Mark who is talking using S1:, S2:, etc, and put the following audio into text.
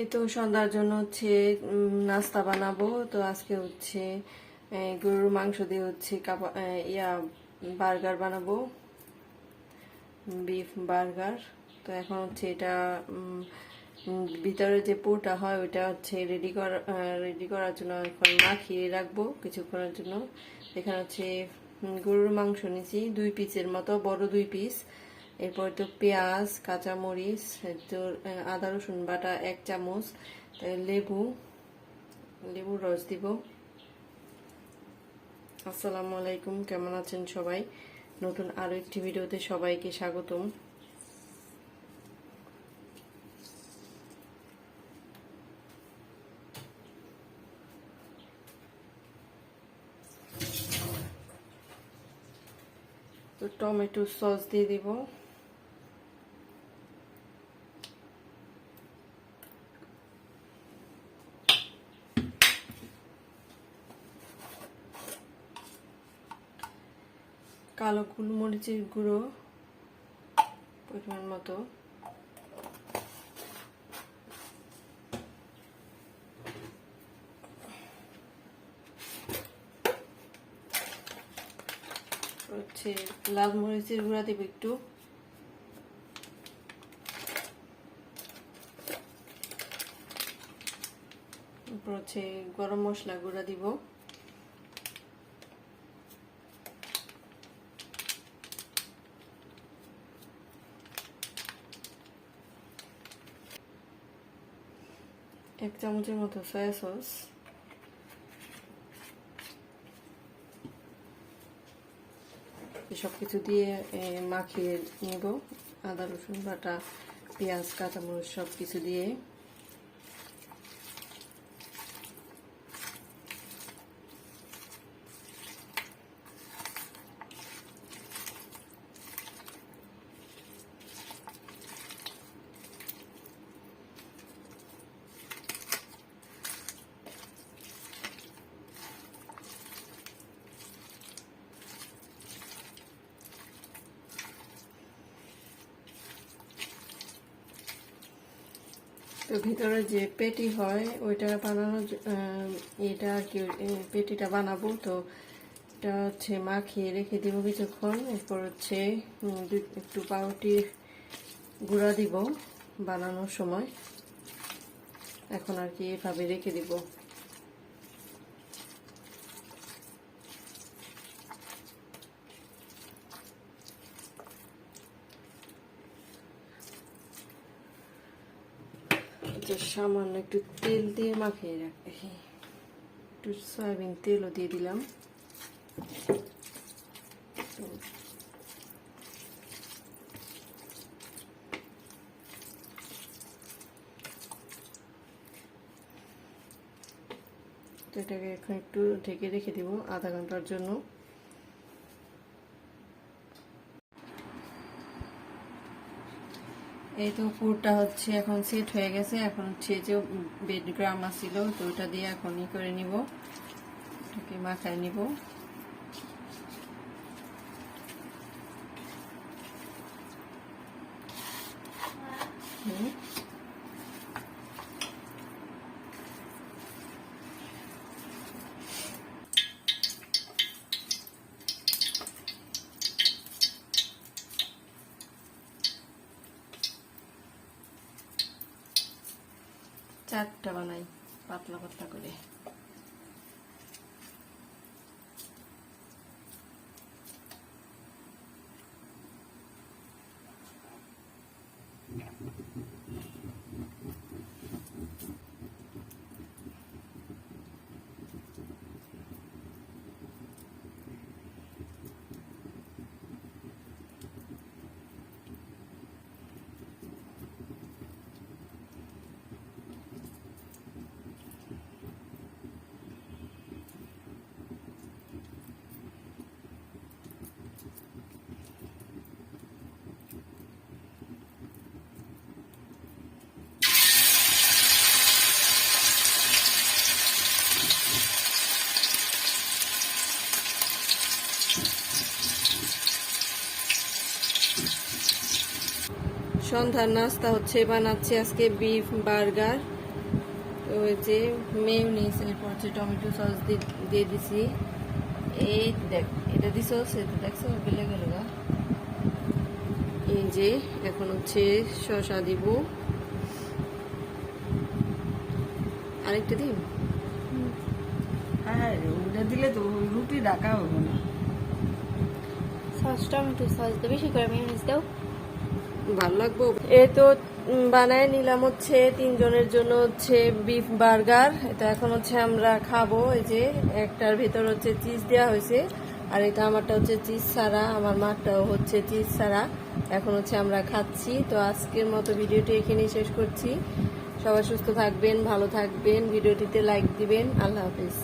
S1: এই তো সন্ধ্যার জন্য হচ্ছে নাস্তা বানাবো। তো আজকে হচ্ছে গরুর মাংস দিয়ে হচ্ছে ইয়া, বার্গার বানাবো। Beef burger. তো এখন হচ্ছে এটা ভিতরে যে পুরটা হয়, ওইটা হচ্ছে রেডি করা রেডি করার জন্য এখন মাখিয়ে রাখব কিছুক্ষণের জন্য। এখানে হচ্ছে গরুর মাংস নিয়েছি, দুই পিসের মতো, বড় দুই পিস এরপর তো পেঁয়াজ, কাঁচামরিচ আদা, রসুন বাটা এক চামচ লেবু, লেবুর রস দিব। আসসালামু আলাইকুম, কেমন আছেন সবাই? নতুন আরও একটি ভিডিওতে সবাইকে স্বাগতম। তো টমেটো সস দিয়ে দিব। কালো গোলমরিচের গুঁড়ো পরিমাণ মতো। হচ্ছে লাল মরিচের গুঁড়া দেবো একটু। হচ্ছে গরম মশলা গুঁড়া দিব। এক চামচের মতো সয়া সস সব কিছু দিয়ে মাখিয়ে নেব। আদা, রসুন বাটা, পেঁয়াজ, কাঁচামরিচ সব কিছু দিয়ে। তো ভিতরে যে পেটি হয়, ওইটা বানানো এটা আর কি পেটিটা বানাবো। তো এটা হচ্ছে মাখিয়ে রেখে দিব কিছুক্ষণ। এরপর হচ্ছে একটু পাউটির গুঁড়া দিব বানানোর সময়। এখন আর কি এভাবে রেখে দিব। যে সামান্য একটু তেল দিয়ে মাখিয়ে রাখি একটু সয়াবিন তেলও দিয়ে দিলাম। এটাকে এখন একটু ঢেকে রেখে দিব আধা ঘণ্টার জন্য। এই তো পুরটা হচ্ছে এখন সেট হয়ে গেছে। এখন হচ্ছে যে বেড গ্রাম আসছিল তো ওটা দিয়ে এখন ই করে নিব। এটাকে মাখায় নিব। চারটা বানাই পাতলা পাতলা করে। সন্ধ্যার নাস্তা হচ্ছে বানাচ্ছি আজকে বিফ বার্গার ওই যে মেয়নিস এরপর হচ্ছে টমেটো সস দিয়ে দিছি। এই দেখ এটা দিছ সেটা দেখছ বেলে গেল গা। এই যে এখন হচ্ছে শসা দিব। আরেকটা দিই
S2: হ্যাঁ ওটা দিলে তো রুটি ডাকা হবে না।
S3: সস টমেটো সস তো বেশি করে মেয়োনিজ দাও।
S1: ভালো লাগবো? এ তো বানায় নিলাম হচ্ছে তিনজনের জন্য হচ্ছে বিফ বার্গার এটা এখন হচ্ছে আমরা খাব, এই যে একটার ভিতর হচ্ছে চিজ দেওয়া হয়েছে, আর এটা আমারটা হচ্ছে চিজ ছাড়া, আমার মারটাও হচ্ছে চিজ ছাড়া। এখন হচ্ছে আমরা খাচ্ছি, তো আজকের মতো ভিডিওটি এখানেই শেষ করছি। সবাই সুস্থ থাকবেন, ভালো থাকবেন, ভিডিওটিতে লাইক দিবেন, আল্লাহ হাফিজ।